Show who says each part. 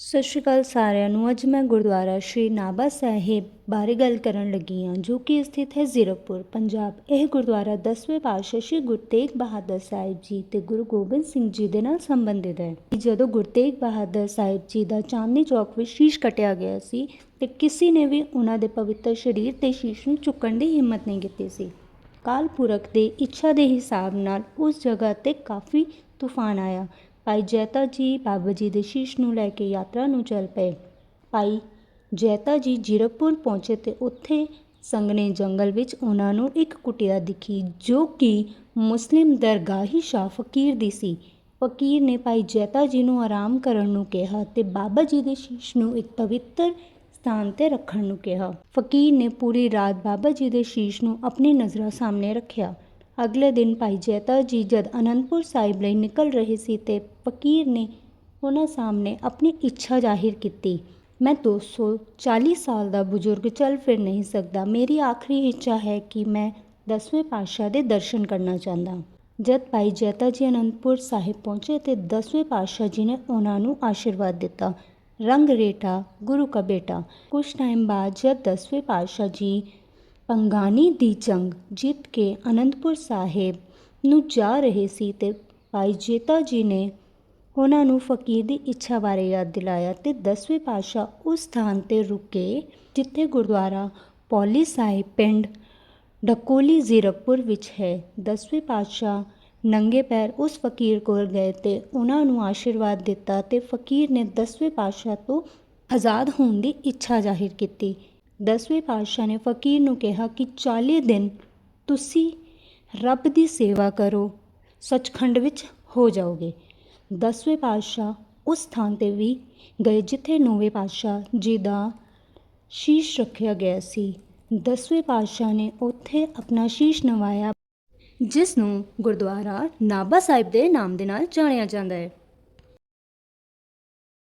Speaker 1: ਸਤਿ ਸ਼੍ਰੀ ਅਕਾਲ ਸਾਰਿਆਂ ਨੂੰ। ਅੱਜ ਮੈਂ ਗੁਰਦੁਆਰਾ ਸ਼੍ਰੀ ਨਾਭਾ ਸਾਹਿਬ ਬਾਰੇ ਗੱਲ ਕਰਨ ਲੱਗੀ ਹਾਂ, ਜੋ ਕਿ ਸਥਿਤ ਹੈ ਜ਼ੀਰਕਪੁਰ, ਪੰਜਾਬ। ਇਹ ਗੁਰਦੁਆਰਾ 10ਵੇਂ ਪਾਤਸ਼ਾਹ ਸ਼੍ਰੀ ਗੁਰੂ ਤੇਗ ਬਹਾਦਰ ਸਾਹਿਬ ਜੀ ਤੇ ਗੁਰੂ ਗੋਬਿੰਦ ਸਿੰਘ ਜੀ ਦੇ ਨਾਲ ਸੰਬੰਧਿਤ ਹੈ। ਜਦੋਂ ਗੁਰੂ ਤੇਗ ਬਹਾਦਰ ਸਾਹਿਬ ਜੀ ਦਾ ਚਾਂਦਨੀ ਚੌਕ ਵਿੱਚ ਸ਼ੀਸ਼ ਕਟਿਆ ਗਿਆ ਸੀ ਤੇ ਕਿਸੇ ਨੇ ਵੀ ਉਹਨਾਂ ਦੇ ਪਵਿੱਤਰ ਸਰੀਰ ਤੇ ਸ਼ੀਸ਼ ਨੂੰ ਚੁੱਕਣ ਦੀ ਹਿੰਮਤ ਨਹੀਂ ਕੀਤੀ ਸੀ। ਕਾਲ ਪੁਰਖ ਦੇ ਇੱਛਾ ਦੇ ਹਿਸਾਬ ਨਾਲ ਉਸ ਜਗ੍ਹਾ ਤੇ ਕਾਫੀ ਤੂਫਾਨ ਆਇਆ। ਭਾਈ ਜੈਤਾ ਜੀ ਬਾਬਾ ਜੀ ਦੇ ਸ਼ੀਸ਼ ਨੂੰ ਲੈ ਕੇ ਯਾਤਰਾ ਨੂੰ ਚੱਲ ਪਏ। ਭਾਈ ਜੈਤਾ ਜੀ ਜੀਰਕਪੁਰ ਪਹੁੰਚੇ ਤੇ ਉੱਥੇ ਸੰਘਣੇ ਜੰਗਲ ਵਿੱਚ ਉਹਨਾਂ ਨੂੰ ਇੱਕ ਕੁਟਿਆ ਦਿਖੀ, ਜੋ ਕਿ ਮੁਸਲਿਮ ਦਰਗਾਹੀ ਸ਼ਾਹ ਫਕੀਰ ਦੀ ਸੀ। ਫਕੀਰ ਨੇ ਭਾਈ ਜੈਤਾ ਜੀ ਨੂੰ ਆਰਾਮ ਕਰਨ ਨੂੰ ਕਿਹਾ ਤੇ ਬਾਬਾ ਜੀ ਦੇ ਸ਼ੀਸ਼ ਨੂੰ ਇੱਕ ਪਵਿੱਤਰ ਸਥਾਨ ਤੇ ਰੱਖਣ ਨੂੰ ਕਿਹਾ। ਫਕੀਰ ਨੇ ਪੂਰੀ ਰਾਤ ਬਾਬਾ ਜੀ ਦੇ ਸ਼ੀਸ਼ ਨੂੰ ਆਪਣੀ ਨਜ਼ਰਾਂ ਸਾਹਮਣੇ ਰੱਖਿਆ। ਅਗਲੇ ਦਿਨ ਭਾਈ ਜੈਤਾ ਜੀ ਜਦ ਅਨੰਦਪੁਰ ਸਾਹਿਬ ਲਈ ਨਿਕਲ ਰਹੇ ਸੀ ਤੇ ਫਕੀਰ ਨੇ ਉਹਨਾਂ ਸਾਹਮਣੇ ਆਪਣੀ ਇੱਛਾ ਜ਼ਾਹਿਰ ਕੀਤੀ। ਮੈਂ 240 ਸਾਲ ਦਾ ਬਜ਼ੁਰਗ, ਚੱਲ ਫਿਰ ਨਹੀਂ ਸਕਦਾ। ਮੇਰੀ ਆਖਰੀ ਇੱਛਾ ਹੈ ਕਿ ਮੈਂ ਦਸਵੇਂ ਪਾਤਸ਼ਾਹ ਦੇ ਦਰਸ਼ਨ ਕਰਨਾ ਚਾਹੁੰਦਾ। ਜਦ ਭਾਈ ਜੈਤਾ ਜੀ ਅਨੰਦਪੁਰ ਸਾਹਿਬ ਪਹੁੰਚੇ ਤੇ ਦਸਵੇਂ ਪਾਤਸ਼ਾਹ ਜੀ ਨੇ ਉਹਨਾਂ ਨੂੰ ਆਸ਼ੀਰਵਾਦ ਦਿੱਤਾ। ਰੰਗ ਰੇਟਾ, ਗੁਰੂ ਕਾ ਬੇਟਾ। ਕੁਝ ਟਾਈਮ ਬਾਅਦ ਜਦ ਦਸਵੇਂ ਪਾਤਸ਼ਾਹ ਜੀ ਪੰਗਾਨੀ ਦੀ ਜੰਗ ਜਿੱਤ ਕੇ ਅਨੰਦਪੁਰ ਸਾਹਿਬ ਨੂੰ ਜਾ ਰਹੇ ਸੀ ਤੇ ਭਾਈ ਜੇਤਾ ਜੀ ਨੇ ਉਹਨਾਂ ਨੂੰ ਫਕੀਰ ਦੀ ਇੱਛਾ ਬਾਰੇ ਯਾਦ ਦਿਲਾਇਆ ਤੇ ਦਸਵੇਂ ਪਾਤਸ਼ਾਹ ਉਸ ਸਥਾਨ ਤੇ ਰੁਕੇ ਜਿੱਥੇ ਗੁਰਦੁਆਰਾ ਪੌਲੀ ਸਾਹਿਬ ਪਿੰਡ ਡਕੋਲੀ ਜ਼ੀਰਕਪੁਰ ਵਿੱਚ ਹੈ। ਦਸਵੇਂ ਪਾਤਸ਼ਾਹ ਨੰਗੇ ਪੈਰ ਉਸ ਫਕੀਰ ਕੋਲ ਗਏ ਤੇ ਉਹਨਾਂ ਨੂੰ ਆਸ਼ੀਰਵਾਦ ਦਿੱਤਾ ਤੇ ਫਕੀਰ ਨੇ ਦਸਵੇਂ ਪਾਤਸ਼ਾਹ ਤੋਂ ਆਜ਼ਾਦ ਹੋਣ ਦੀ ਇੱਛਾ ਜ਼ਾਹਿਰ ਕੀਤੀ। ਦਸਵੇਂ ਪਾਤਸ਼ਾਹ ਨੇ ਫਕੀਰ ਨੂੰ ਕਿਹਾ ਕਿ 40 ਦਿਨ ਤੁਸੀਂ ਰੱਬ ਦੀ ਸੇਵਾ ਕਰੋ, ਸੱਚਖੰਡ ਵਿੱਚ ਹੋ ਜਾਓਗੇ। ਦਸਵੇਂ ਪਾਤਸ਼ਾਹ ਉਸ ਥਾਂ ਤੇ ਵੀ ਗਏ ਜਿੱਥੇ ਨੌਵੇਂ ਪਾਤਸ਼ਾਹ ਜੀ ਦਾ ਸ਼ੀਸ਼ ਰੱਖਿਆ ਗਿਆ ਸੀ। ਦਸਵੇਂ ਪਾਤਸ਼ਾਹ ਨੇ ਉੱਥੇ ਆਪਣਾ ਸ਼ੀਸ਼ ਨਵਾਇਆ, ਜਿਸ ਨੂੰ ਗੁਰਦੁਆਰਾ ਨਾਭਾ ਸਾਹਿਬ ਦੇ ਨਾਮ ਦੇ ਨਾਲ ਜਾਣਿਆ ਜਾਂਦਾ ਹੈ।